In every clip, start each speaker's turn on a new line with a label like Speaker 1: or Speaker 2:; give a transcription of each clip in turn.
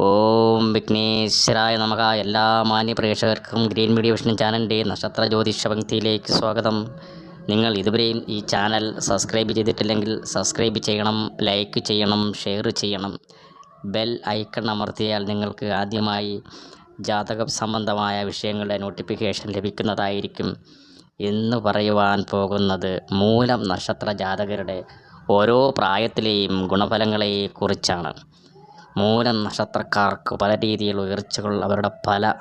Speaker 1: ഓം വിഘ്നേശ്വരായ നമുക്ക് എല്ലാ മാന്യ പ്രേക്ഷകർക്കും ഗ്രീൻ മീഡിയ വിഷ്ണു ചാനലിന്റെ നക്ഷത്ര ജ്യോതിഷ പങ്ക്തിയിലേക്ക് സ്വാഗതം. നിങ്ങൾ ഇതുവരെയും ഈ ചാനൽ സബ്സ്ക്രൈബ് ചെയ്തിട്ടില്ലെങ്കിൽ സബ്സ്ക്രൈബ് ചെയ്യണം ലൈക്ക് ചെയ്യണം ഷെയർ ചെയ്യണം. ബെൽ ഐക്കൺ അമർത്തിയാൽ നിങ്ങൾക്ക് ആദ്യമായി ജാതക സംബന്ധമായ വിഷയങ്ങളുടെ നോട്ടിഫിക്കേഷൻ ലഭിക്കുന്നതായിരിക്കും. എന്ന് പറയുവാൻ പോകുന്നത് മൂലം നക്ഷത്ര ജാതകരുടെ ഓരോ പ്രായത്തിലെയും ഗുണഫലങ്ങളെക്കുറിച്ചാണ്. മൂലം നക്ഷത്രക്കാർക്ക് പല രീതിയിലുള്ള ഉയർച്ചകൾ അവരുടെ പല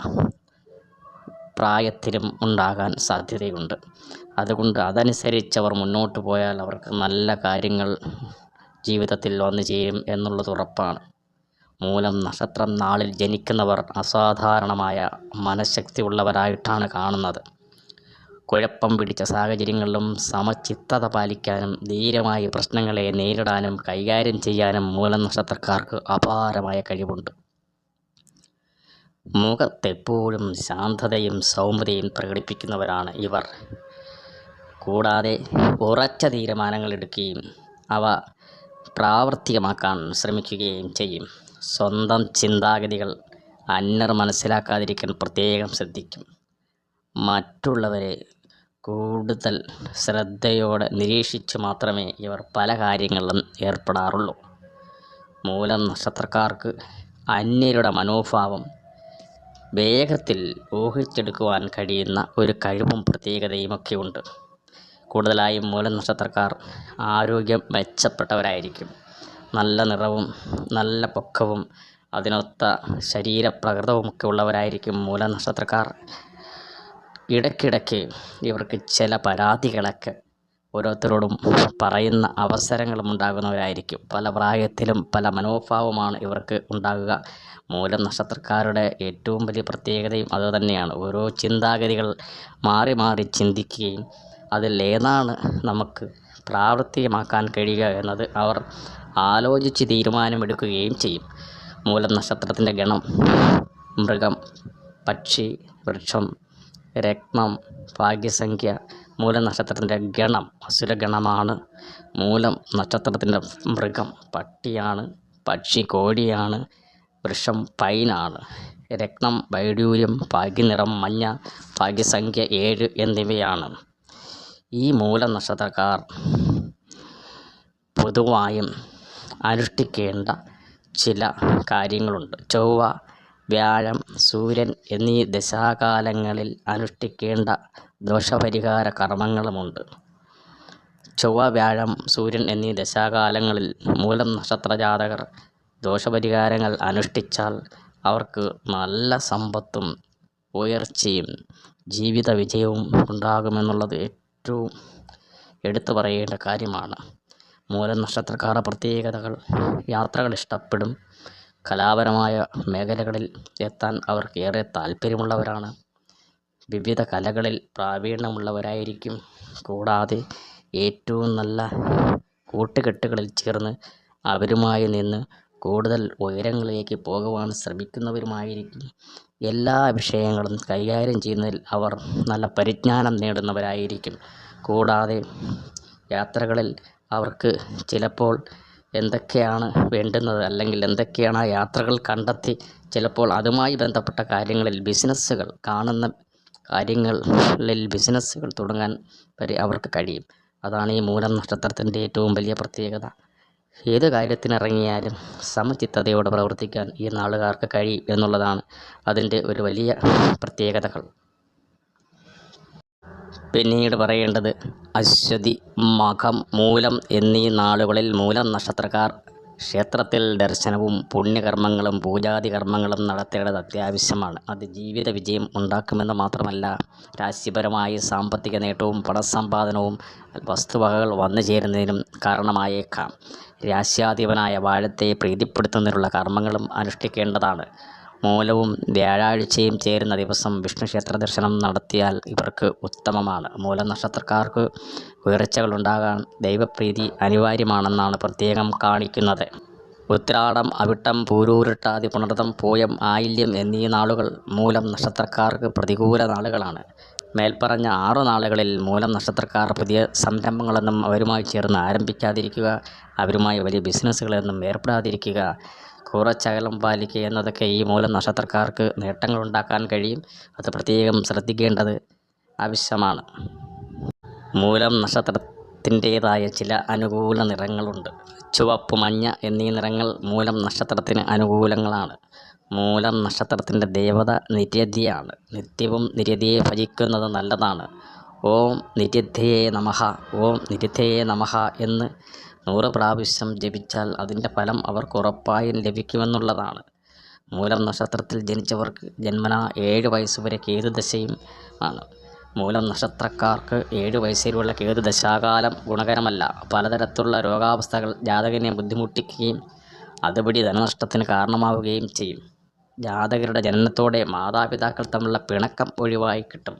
Speaker 1: പ്രായത്തിലും ഉണ്ടാകാൻ സാധ്യതയുണ്ട്. അതുകൊണ്ട് അതനുസരിച്ച് അവർ മുന്നോട്ട് പോയാൽ അവർക്ക് നല്ല കാര്യങ്ങൾ ജീവിതത്തിൽ വന്നു ചേരും എന്നുള്ളത് ഉറപ്പാണ്. മൂലം നക്ഷത്രം നാളിൽ ജനിക്കുന്നവർ അസാധാരണമായ മനഃശക്തി ഉള്ളവരായിട്ടാണ് കാണുന്നത്. കുഴപ്പം പിടിച്ച സാഹചര്യങ്ങളിലും സമചിത്തത പാലിക്കാനും ധീരമായി പ്രശ്നങ്ങളെ നേരിടാനും കൈകാര്യം ചെയ്യാനും മൂലനക്ഷത്രക്കാർക്ക് അപാരമായ കഴിവുണ്ട്. മുഖത്തെപ്പോഴും ശാന്തതയും സൗമ്യതയും പ്രകടിപ്പിക്കുന്നവരാണ് ഇവർ. കൂടാതെ ഉറച്ച തീരുമാനങ്ങൾ എടുക്കുകയും അവ പ്രാവർത്തികമാക്കാൻ ശ്രമിക്കുകയും ചെയ്യും. സ്വന്തം ചിന്താഗതികൾ അന്യർ മനസ്സിലാക്കാതിരിക്കാൻ പ്രത്യേകം ശ്രദ്ധിക്കും. മറ്റുള്ളവരെ കൂടുതൽ ശ്രദ്ധയോടെ നിരീക്ഷിച്ച് മാത്രമേ ഇവർ പല കാര്യങ്ങളിലും ഏർപ്പെടാറുള്ളൂ. മൂലം നക്ഷത്രക്കാർക്ക് അന്യരുടെ മനോഭാവം വേഗത്തിൽ ഊഹിച്ചെടുക്കുവാൻ കഴിയുന്ന ഒരു കഴിവും പ്രത്യേകതയുമൊക്കെ ഉണ്ട്. കൂടുതലായും മൂലം നക്ഷത്രക്കാർ ആരോഗ്യം മെച്ചപ്പെട്ടവരായിരിക്കും. നല്ല നിറവും നല്ല പൊക്കവും അതിനൊത്ത ശരീരപ്രകൃതവുമൊക്കെ ഉള്ളവരായിരിക്കും മൂല നക്ഷത്രക്കാർ ഇടയ്ക്കിടയ്ക്ക് ഇവർക്ക് ചില പരാതികളൊക്കെ ഓരോരുത്തരോടും പറയുന്ന അവസരങ്ങളും ഉണ്ടാകുന്നവരായിരിക്കും. പല പ്രായത്തിലും പല മനോഭാവമാണ് ഇവർക്ക് ഉണ്ടാകുക. മൂലം നക്ഷത്രക്കാരുടെ ഏറ്റവും വലിയ പ്രത്യേകതയും അതുതന്നെയാണ് ഓരോ ചിന്താഗതികൾ മാറി മാറി ചിന്തിക്കുകയും അതിൽ ഏതാണ് നമുക്ക് പ്രാവർത്തികമാക്കാൻ കഴിയുക എന്നത് അവർ ആലോചിച്ച് തീരുമാനമെടുക്കുകയും ചെയ്യും. മൂലം നക്ഷത്രത്തിന്റെ ഗണം മൃഗം പക്ഷി വൃക്ഷം രത്നം ഭാഗ്യസംഖ്യ മൂലം നക്ഷത്രത്തിന്റെ ഗണം അസുരഗണമാണ്. മൂലം നക്ഷത്രത്തിന്റെ മൃഗം പട്ടിയാണ് പക്ഷി കോഴിയാണ് വൃക്ഷം പൈനാണ്. രത്നം വൈഡൂര്യം ഭാഗ്യനിറം മഞ്ഞ ഭാഗ്യസംഖ്യ ഏഴ് എന്നിവയാണ്. ഈ മൂല നക്ഷത്രക്കാർ പൊതുവായും അനുഷ്ഠിക്കേണ്ട ചില കാര്യങ്ങളുണ്ട്. ചൊവ്വ വ്യാഴം സൂര്യൻ എന്നീ ദശാകാലങ്ങളിൽ അനുഷ്ഠിക്കേണ്ട ദോഷപരിഹാര കർമ്മങ്ങളുമുണ്ട്. ചൊവ്വ വ്യാഴം സൂര്യൻ എന്നീ ദശാകാലങ്ങളിൽ മൂലം നക്ഷത്ര ജാതകർ ദോഷപരിഹാരങ്ങൾ അനുഷ്ഠിച്ചാൽ അവർക്ക് നല്ല സമ്പത്തും ഉയർച്ചയും ജീവിത വിജയവും ഉണ്ടാകുമെന്നുള്ളത് ഏറ്റവും എടുത്തു പറയേണ്ട കാര്യമാണ്. മൂലം നക്ഷത്രക്കാരുടെ പ്രത്യേകതകൾ യാത്രകൾ ഇഷ്ടപ്പെടും കലാപരമായ മേഖലകളിൽ എത്താൻ അവർക്ക് ഏറെ താല്പര്യമുള്ളവരാണ് വിവിധ കലകളിൽ പ്രാവീണ്യമുള്ളവരായിരിക്കും. കൂടാതെ ഏറ്റവും നല്ല കൂട്ടുകെട്ടുകളിൽ ചേർന്ന് അവരുമായി നിന്ന് കൂടുതൽ ഉയരങ്ങളിലേക്ക് പോകുവാൻ ശ്രമിക്കുന്നവരുമായിരിക്കും. എല്ലാ വിഷയങ്ങളും കൈകാര്യം ചെയ്യുന്നതിൽ അവർ നല്ല പരിജ്ഞാനം നേടുന്നവരായിരിക്കും. കൂടാതെ യാത്രകളിൽ അവർക്ക് ചിലപ്പോൾ എന്തൊക്കെയാണ് വേണ്ടുന്നത്? അല്ലെങ്കിൽ എന്തൊക്കെയാണ് ആ യാത്രകൾ കണ്ടെത്തി? ചിലപ്പോൾ അതുമായി ബന്ധപ്പെട്ട കാര്യങ്ങളിൽ ബിസിനസ്സുകൾ കാണുന്ന കാര്യങ്ങളിൽ ബിസിനസ്സുകൾ തുടങ്ങാൻ വരെ അവർക്ക് കഴിയും. അതാണ് ഈ മൂലം നക്ഷത്രത്തിന്റെ ഏറ്റവും വലിയ പ്രത്യേകത. ഏത് കാര്യത്തിനിറങ്ങിയാലും സമചിത്തതയോടെ പ്രവർത്തിക്കാൻ ഈ നാളുകാർക്ക് കഴിയും എന്നുള്ളതാണ് അതിന്റെ ഒരു വലിയ പ്രത്യേകതകൾ. പിന്നീട് പറയേണ്ടത് അശ്വതി മകം മൂലം എന്നീ നാളുകളിൽ മൂലം നക്ഷത്രക്കാർ ക്ഷേത്രത്തിൽ ദർശനവും പുണ്യകർമ്മങ്ങളും പൂജാതി കർമ്മങ്ങളും നടത്തേണ്ടത് അത്യാവശ്യമാണ്. അത് ജീവിത വിജയം ഉണ്ടാക്കുമെന്ന് മാത്രമല്ല രാശിപരമായി സാമ്പത്തിക നേട്ടവും പണസമ്പാദനവും വസ്തുവകകൾ വന്നു ചേരുന്നതിനും കാരണമായേക്കാം. രാശ്യാധിപനായ വാഴത്തെ പ്രീതിപ്പെടുത്തുന്നതിനുള്ള കർമ്മങ്ങളും അനുഷ്ഠിക്കേണ്ടതാണ്. മൂലവും വ്യാഴാഴ്ചയും ചേരുന്ന ദിവസം വിഷ്ണു ക്ഷേത്ര ദർശനം നടത്തിയാൽ ഇവർക്ക് ഉത്തമമാണ്. മൂല നക്ഷത്രക്കാർക്ക് ഉയർച്ചകളുണ്ടാകാൻ ദൈവപ്രീതി അനിവാര്യമാണെന്നാണ് പ്രത്യേകം കാണിക്കുന്നത്. ഉത്രാടം അവിട്ടം പൂരൂരുട്ടാതി പുണർതം പൂയം ആയില്യം എന്നീ നാളുകൾ മൂലം നക്ഷത്രക്കാർക്ക് പ്രതികൂല നാളുകളാണ്. മേൽപ്പറഞ്ഞ ആറു നാളുകളിൽ മൂലം നക്ഷത്രക്കാർ പുതിയ സംരംഭങ്ങളൊന്നും അവരുമായി ചേർന്ന് ആരംഭിക്കാതിരിക്കുക അവരുമായി വലിയ ബിസിനസ്സുകളൊന്നും ഏർപ്പെടാതിരിക്കുക കുറച്ചകലം പാലിക്കുക എന്നതൊക്കെ ഈ മൂലം നക്ഷത്രക്കാർക്ക് നേട്ടങ്ങൾ ഉണ്ടാക്കാൻ കഴിയും. അത് പ്രത്യേകം ശ്രദ്ധിക്കേണ്ടത് ആവശ്യമാണ്. മൂലം നക്ഷത്രത്തിന്റേതായ ചില അനുകൂല നിറങ്ങളുണ്ട്. ചുവപ്പ് മഞ്ഞ എന്നീ നിറങ്ങൾ മൂലം നക്ഷത്രത്തിന് അനുകൂലങ്ങളാണ്. മൂലം നക്ഷത്രത്തിന്റെ ദേവത നിര്യതിയാണ് നിത്യവും നിര്യതിയെ ഭജിക്കുന്നത് നല്ലതാണ്. ഓം നിര്യധയേ നമഹ ഓം നിര്യധയേ നമഹ എന്ന് നൂറ് പ്രാവശ്യം ജപിച്ചാൽ അതിന്റെ ഫലം അവർക്ക് ഉറപ്പായും ലഭിക്കുമെന്നുള്ളതാണ്. മൂലം നക്ഷത്രത്തിൽ ജനിച്ചവർക്ക് ജന്മന ഏഴ് വയസ്സുവരെ കേതുദശയും ആണ്. മൂലം നക്ഷത്രക്കാർക്ക് ഏഴ് വയസ്സിലുള്ള കേതു ദശാകാലം ഗുണകരമല്ല. പലതരത്തിലുള്ള രോഗാവസ്ഥകൾ ജാതകനെ ബുദ്ധിമുട്ടിക്കുകയും അതുപടി ധനനഷ്ടത്തിന് കാരണമാവുകയും ചെയ്യും. ജാതകരുടെ ജനനത്തോടെ മാതാപിതാക്കൾ തമ്മിലുള്ള പിണക്കം ഒഴിവായി കിട്ടും.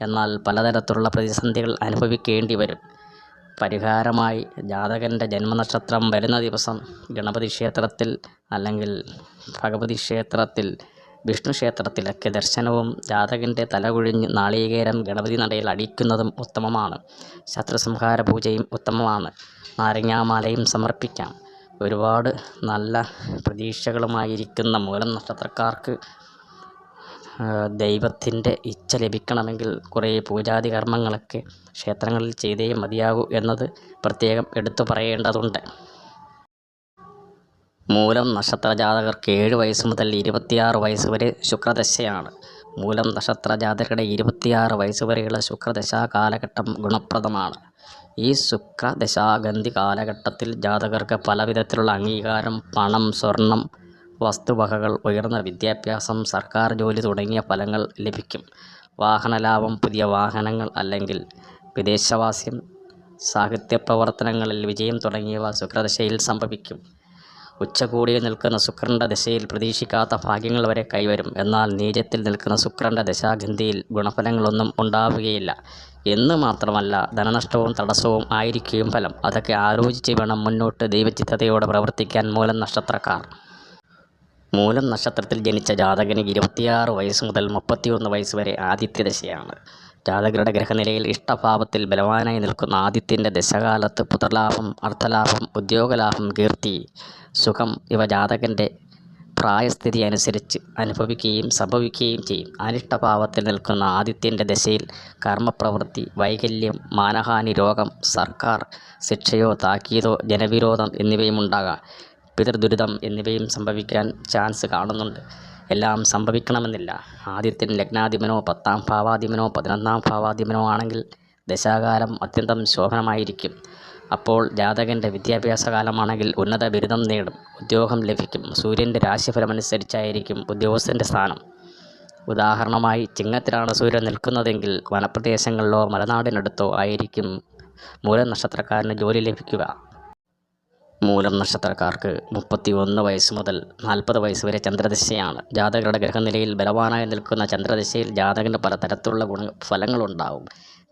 Speaker 1: എന്നാൽ പലതരത്തിലുള്ള പ്രതിസന്ധികൾ അനുഭവിക്കേണ്ടി വരും. പരിഹാരമായി ജാതകന്റെ ജന്മനക്ഷത്രം വരുന്ന ദിവസം ഗണപതി ക്ഷേത്രത്തിൽ അല്ലെങ്കിൽ ഭഗവതി ക്ഷേത്രത്തിൽ വിഷ്ണു ക്ഷേത്രത്തിലൊക്കെ ദർശനവും ജാതകന്റെ തലകുഴിഞ്ഞ് നാളികേരം ഗണപതി നടയിൽ അടിക്കുന്നതും ഉത്തമമാണ്. ശത്രുസംഹാര പൂജയും ഉത്തമമാണ്. നാരങ്ങാമാലയും സമർപ്പിക്കാം. ഒരുപാട് നല്ല പ്രതീക്ഷകളുമായിരിക്കുന്ന മൂലം നക്ഷത്രക്കാർക്ക് ദൈവത്തിന്റെ ഇച്ഛ ലഭിക്കണമെങ്കിൽ കുറേ പൂജാതി കർമ്മങ്ങളൊക്കെ ക്ഷേത്രങ്ങളിൽ ചെയ്തേ മതിയാകൂ എന്നത് പ്രത്യേകം എടുത്തു പറയേണ്ടതുണ്ട്. മൂലം നക്ഷത്ര ജാതകർക്ക് ഏഴ് വയസ്സ് മുതൽ ഇരുപത്തിയാറ് വയസ്സ് വരെ ശുക്രദശയാണ്. മൂലം നക്ഷത്ര ജാതകരുടെ ഇരുപത്തിയാറ് വയസ്സ് വരെയുള്ള ശുക്രദശാ കാലഘട്ടം ഗുണപ്രദമാണ്. ഈ ശുക്രദശാഗന്ധി കാലഘട്ടത്തിൽ ജാതകർക്ക് പലവിധത്തിലുള്ള അംഗീകാരം പണം സ്വർണം വസ്തുവകകൾ ഉയർന്ന വിദ്യാഭ്യാസം സർക്കാർ ജോലി തുടങ്ങിയ ഫലങ്ങൾ ലഭിക്കും. വാഹനലാഭം പുതിയ വാഹനങ്ങൾ അല്ലെങ്കിൽ വിദേശവാസ്യം സാഹിത്യ പ്രവർത്തനങ്ങളിൽ വിജയം തുടങ്ങിയവ ശുക്രദശയിൽ സംഭവിക്കും. ഉച്ചകൂടിയിൽ നിൽക്കുന്ന ശുക്രന്റെ ദശയിൽ പ്രതീക്ഷിക്കാത്ത ഭാഗ്യങ്ങൾ വരെ കൈവരും. എന്നാൽ നീചത്തിൽ നിൽക്കുന്ന ശുക്രന്റെ ദശാഗന്ധിയിൽ ഗുണഫലങ്ങളൊന്നും ഉണ്ടാവുകയില്ല. എന്ന് മാത്രമല്ല ധനനഷ്ടവും തടസ്സവും ആയിരിക്കും ഫലം. അതൊക്കെ ആലോചിച്ച് വേണം മുന്നോട്ട് ദൈവചിത്തതയോടെ പ്രവർത്തിക്കാൻ മൂലം നക്ഷത്രക്കാർ. മൂലം നക്ഷത്രത്തിൽ ജനിച്ച ജാതകന് ഇരുപത്തിയാറ് വയസ്സ് മുതൽ മുപ്പത്തിയൊന്ന് വയസ്സ് വരെ ആദിത്യദശയാണ് ജാതകരുടെ ഗ്രഹനിലയിൽ ഇഷ്ടഭാവത്തിൽ ബലവാനായി നിൽക്കുന്ന ആദിത്യന്റെ ദശകാലത്ത് പുത്രലാഭം അർത്ഥലാഭം ഉദ്യോഗലാഭം കീർത്തി സുഖം ഇവ ജാതകന്റെ പ്രായസ്ഥിതി അനുസരിച്ച് അനുഭവിക്കുകയും സംഭവിക്കുകയും ചെയ്യും. അനിഷ്ടഭാവത്തിൽ നിൽക്കുന്ന ആദിത്യന്റെ ദശയിൽ കർമ്മപ്രവൃത്തി വൈകല്യം മാനഹാനി രോഗം സർക്കാർ ശിക്ഷയോ താക്കീതോ ജനവിരോധം എന്നിവയും ഉണ്ടാകാം. പിതൃദുരിതം എന്നിവയും സംഭവിക്കാൻ ചാൻസ് കാണുന്നുണ്ട്. എല്ലാം സംഭവിക്കണമെന്നില്ല. ആദ്യത്തിൻ ലഗ്നാധിപനോ പത്താം ഭാവാധിപനോ പതിനൊന്നാം ഭാവാധിപനോ ആണെങ്കിൽ ദശാകാലം അത്യന്തം ശോഭനമായിരിക്കും. അപ്പോൾ ജാതകന്റെ വിദ്യാഭ്യാസ കാലമാണെങ്കിൽ ഉന്നത ബിരുദം നേടും. ഉദ്യോഗം ലഭിക്കും. സൂര്യന്റെ രാശിഫലമനുസരിച്ചായിരിക്കും ഉദ്യോഗസ്ഥന്റെ സ്ഥാനം. ഉദാഹരണമായി ചിങ്ങത്തിലാണ് സൂര്യൻ നിൽക്കുന്നതെങ്കിൽ വനപ്രദേശങ്ങളിലോ മലനാടിനടുത്തോ ആയിരിക്കും മൂലനക്ഷത്രക്കാരന് ജോലി ലഭിക്കുക. മൂലം നക്ഷത്രക്കാർക്ക് മുപ്പത്തി ഒന്ന് വയസ്സ് മുതൽ നാൽപ്പത് വയസ്സ് വരെ ചന്ദ്രദശയാണ്. ജാതകരുടെ ഗ്രഹനിലയിൽ ബലവാനായി നിൽക്കുന്ന ചന്ദ്രദശയിൽ ജാതകന് പലതരത്തിലുള്ള ഗുണ ഫലങ്ങളുണ്ടാവും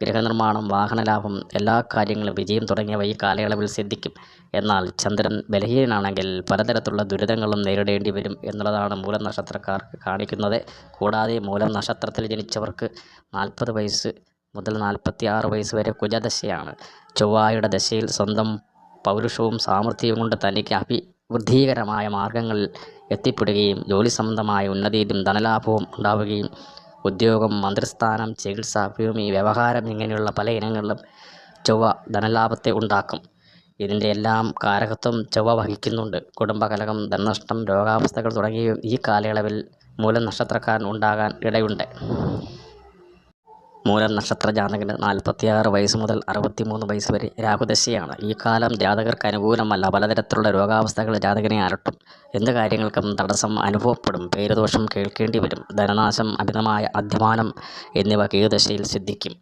Speaker 1: ഗൃഹനിർമ്മാണം വാഹനലാഭം എല്ലാ കാര്യങ്ങളും വിജയം തുടങ്ങിയവ ഈ കാലയളവിൽ സിദ്ധിക്കും. എന്നാൽ ചന്ദ്രൻ ബലഹീനനാണെങ്കിൽ പലതരത്തിലുള്ള ദുരിതങ്ങളും നേരിടേണ്ടി വരും എന്നുള്ളതാണ് മൂലം നക്ഷത്രക്കാർക്ക് കാണിക്കുന്നത്. കൂടാതെ മൂലം നക്ഷത്രത്തിൽ ജനിച്ചവർക്ക് നാൽപ്പത് വയസ്സ് മുതൽ നാൽപ്പത്തി ആറ് വയസ്സ് വരെ കുജദശയാണ്. ചൊവ്വായുടെ ദശയിൽ സ്വന്തം പൗരുഷവും സാമർഥ്യവും കൊണ്ട് തനിക്ക് അഭിവൃദ്ധികരമായ മാർഗങ്ങളിൽ എത്തിപ്പെടുകയും ജോലി സംബന്ധമായ ഉന്നതിയിലും ധനലാഭവും ഉണ്ടാവുകയും ഉദ്യോഗം മന്ത്രിസ്ഥാനം ചികിത്സ ഭൂമി വ്യവഹാരം ഇങ്ങനെയുള്ള പല ഇനങ്ങളിലും ചൊവ്വ ധനലാഭത്തെ ഉണ്ടാക്കും. ഇതിന്റെ എല്ലാം കാരകത്വം ചൊവ്വ വഹിക്കുന്നുണ്ട്. കുടുംബകലകം ധനനഷ്ടം രോഗാവസ്ഥകൾ തുടങ്ങിയ ഈ കാലയളവിൽ മൂലം നക്ഷത്രക്കാരൻ ഉണ്ടാകാൻ ഇടയുണ്ട്. മൂലം നക്ഷത്ര ജാതകന് നാൽപ്പത്തിയാറ് വയസ്സ് മുതൽ അറുപത്തിമൂന്ന് വയസ്സ് വരെ രാഹുദശയാണ്. ഈ കാലം ജാതകർക്ക് അനുകൂലമല്ല. പലതരത്തിലുള്ള രോഗാവസ്ഥകൾ ജാതകനെ അലട്ടും. എന്ത് കാര്യങ്ങൾക്കും തടസ്സം അനുഭവപ്പെടും. പേരുദോഷം കേൾക്കേണ്ടി വരും ധനനാശം അമിതമായ അധ്വാനം എന്നിവ കേതുദശയിൽ സിദ്ധിക്കും.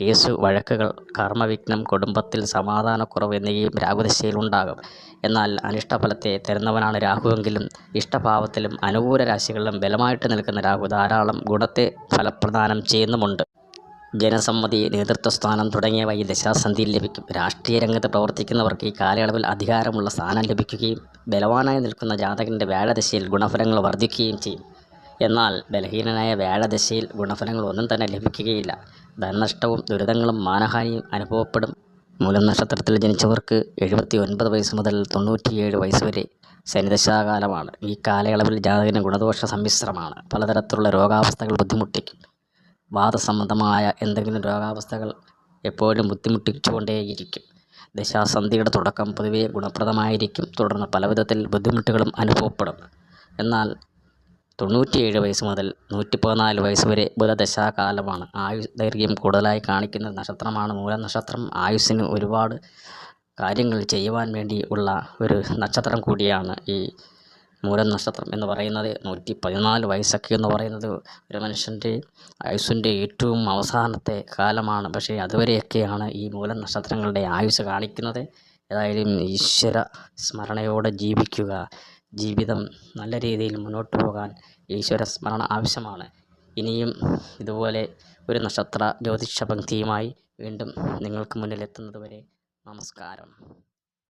Speaker 1: കേസ് വഴക്കുകൾ കർമ്മവിഘ്നം കുടുംബത്തിൽ സമാധാനക്കുറവ് എന്നിവയും രാഹുദശയിൽ ഉണ്ടാകും. എന്നാൽ അനിഷ്ടഫലത്തെ തരുന്നവനാണ് രാഹുവെങ്കിലും ഇഷ്ടഭാവത്തിലും അനുകൂല രാശികളിലും ബലമായിട്ട് നിൽക്കുന്ന രാഹു ധാരാളം ഗുണത്തെ ഫലപ്രദാനം ചെയ്യുന്നുമുണ്ട്. ജനസമ്മതി നേതൃത്വസ്ഥാനം തുടങ്ങിയവ ഈ ദശാസന്ധിയിൽ ലഭിക്കും. രാഷ്ട്രീയ രംഗത്ത് പ്രവർത്തിക്കുന്നവർക്ക് ഈ കാലയളവിൽ അധികാരമുള്ള സ്ഥാനം ലഭിക്കുകയും ബലവാനായി നിൽക്കുന്ന ജാതകന്റെ വ്യാഴദശയിൽ ഗുണഫലങ്ങൾ വർദ്ധിക്കുകയും ചെയ്യും. എന്നാൽ ബലഹീനനായ വ്യാഴദശയിൽ ഗുണഫലങ്ങൾ ഒന്നും തന്നെ ലഭിക്കുകയില്ല. ധനനഷ്ടവും ദുരിതങ്ങളും മാനഹാനിയും അനുഭവപ്പെടും. മൂലം നക്ഷത്രത്തിൽ ജനിച്ചവർക്ക് എഴുപത്തി ഒൻപത് വയസ്സ് മുതൽ തൊണ്ണൂറ്റിയേഴ് വയസ്സ് വരെ ശനിദശാകാലമാണ്. ഈ കാലയളവിൽ ജാതകന് ഗുണദോഷ സമ്മിശ്രമാണ്. പലതരത്തിലുള്ള രോഗാവസ്ഥകൾ ബുദ്ധിമുട്ടിക്കും. വാദസംബന്ധമായ എന്തെങ്കിലും രോഗാവസ്ഥകൾ എപ്പോഴും ബുദ്ധിമുട്ടിച്ചുകൊണ്ടേയിരിക്കും. ദശാസന്ധിയുടെ തുടക്കം പൊതുവെ ഗുണപ്രദമായിരിക്കും. തുടർന്ന് പലവിധത്തിൽ ബുദ്ധിമുട്ടുകളും അനുഭവപ്പെടും. എന്നാൽ തൊണ്ണൂറ്റിയേഴ് വയസ്സ് മുതൽ നൂറ്റി പതിനാല് വയസ്സ് വരെ ബുധദശാകാലമാണ്. ആയുസ് ദൈർഘ്യം കൂടുതലായി കാണിക്കുന്ന നക്ഷത്രമാണ്. മൂലനക്ഷത്രം. ആയുസ്സിന് ഒരുപാട് കാര്യങ്ങൾ ചെയ്യുവാൻ വേണ്ടി ഉള്ള ഒരു നക്ഷത്രം കൂടിയാണ് ഈ മൂലം നക്ഷത്രം എന്ന് പറയുന്നത് നൂറ്റി പതിനാല് വയസ്സൊക്കെ എന്ന് പറയുന്നത് ഒരു മനുഷ്യന്റെ ആയുസ്സിന്റെ ഏറ്റവും അവസാനത്തെ കാലമാണ്. പക്ഷേ അതുവരെയൊക്കെയാണ് ഈ മൂലം നക്ഷത്രങ്ങളുടെ ആയുസ് കാണിക്കുന്നത്. ഏതായാലും ഈശ്വര സ്മരണയോടെ ജീവിക്കുക. ജീവിതം നല്ല രീതിയിൽ മുന്നോട്ട് പോകാൻ ഈശ്വര സ്മരണ ആവശ്യമാണ്. ഇനിയും ഇതുപോലെ ഒരു നക്ഷത്ര ജ്യോതിഷ പങ്ക്തിയുമായി വീണ്ടും നിങ്ങൾക്ക് മുന്നിലെത്തുന്നതുവരെ നമസ്കാരം.